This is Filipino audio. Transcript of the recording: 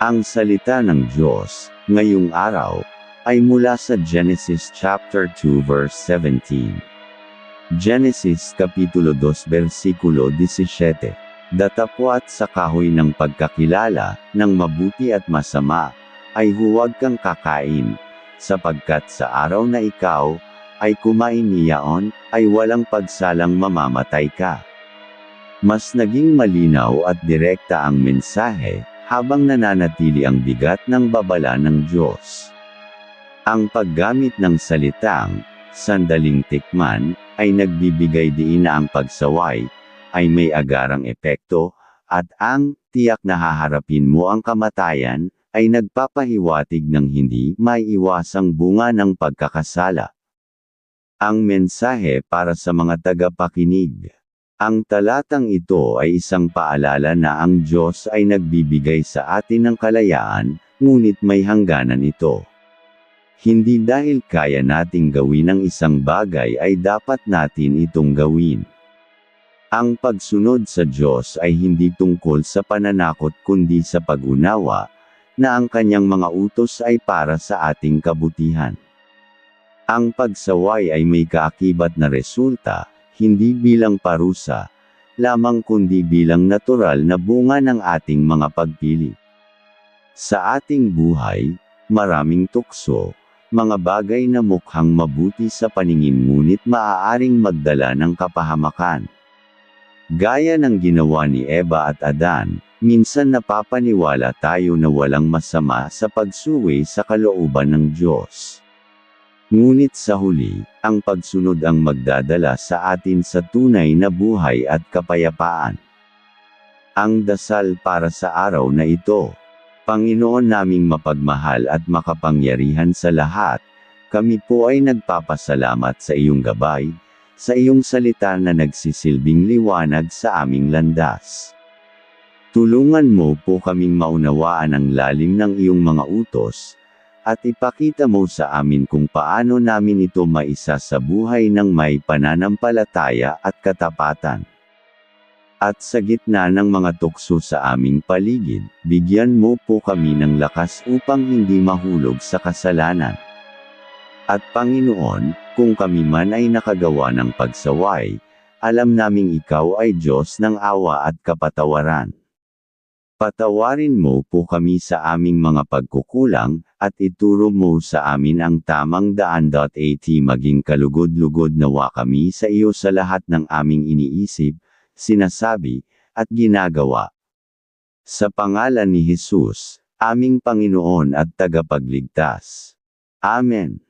Ang salita ng Diyos, ngayong araw, ay mula sa Genesis chapter 2 verse 17. Genesis Kapitulo 2 versikulo 17. Datapwat sa kahoy ng pagkakilala, ng mabuti at masama, ay huwag kang kakain, sapagkat sa araw na ikaw, ay kumain niyaon, ay walang pagsalang mamamatay ka. Mas naging malinaw at direkta ang mensahe, habang nananatili ang bigat ng babala ng Diyos. Ang paggamit ng salitang, sandaling tikman, ay nagbibigay diin na ang pagsaway, ay may agarang epekto, at ang, tiyak na haharapin mo ang kamatayan, ay nagpapahiwatig ng hindi maiiwasang bunga ng pagkakasala. Ang mensahe para sa mga tagapakinig. Ang talatang ito ay isang paalala na ang Diyos ay nagbibigay sa atin ng kalayaan, ngunit may hangganan ito. Hindi dahil kaya nating gawin ang isang bagay ay dapat natin itong gawin. Ang pagsunod sa Diyos ay hindi tungkol sa pananakot kundi sa pag-unawa, na ang kanyang mga utos ay para sa ating kabutihan. Ang pagsaway ay may kaakibat na resulta, hindi bilang parusa, lamang kundi bilang natural na bunga ng ating mga pagpili. Sa ating buhay, maraming tukso, mga bagay na mukhang mabuti sa paningin ngunit maaaring magdala ng kapahamakan. Gaya ng ginawa ni Eva at Adan, minsan napapaniwala tayo na walang masama sa pagsuwi sa kalooban ng Diyos. Ngunit sa huli, ang pagsunod ang magdadala sa atin sa tunay na buhay at kapayapaan. Ang dasal para sa araw na ito. Panginoon naming mapagmahal at makapangyarihan sa lahat, kami po ay nagpapasalamat sa iyong gabay, sa iyong salita na nagsisilbing liwanag sa aming landas. Tulungan mo po kaming maunawaan ang lalim ng iyong mga utos, at ipakita mo sa amin kung paano namin ito maisa sa buhay ng may pananampalataya at katapatan. At sa gitna ng mga tukso sa aming paligid, bigyan mo po kami ng lakas upang hindi mahulog sa kasalanan. At Panginoon, kung kami man ay nakagawa ng pagsaway, alam naming ikaw ay Diyos ng awa at kapatawaran. Patawarin mo po kami sa aming mga pagkukulang, at ituro mo sa amin ang tamang daan. At maging kalugod-lugod nawa kami sa iyo sa lahat ng aming iniisip, sinasabi, at ginagawa. Sa pangalan ni Jesus, aming Panginoon at tagapagligtas. Amen.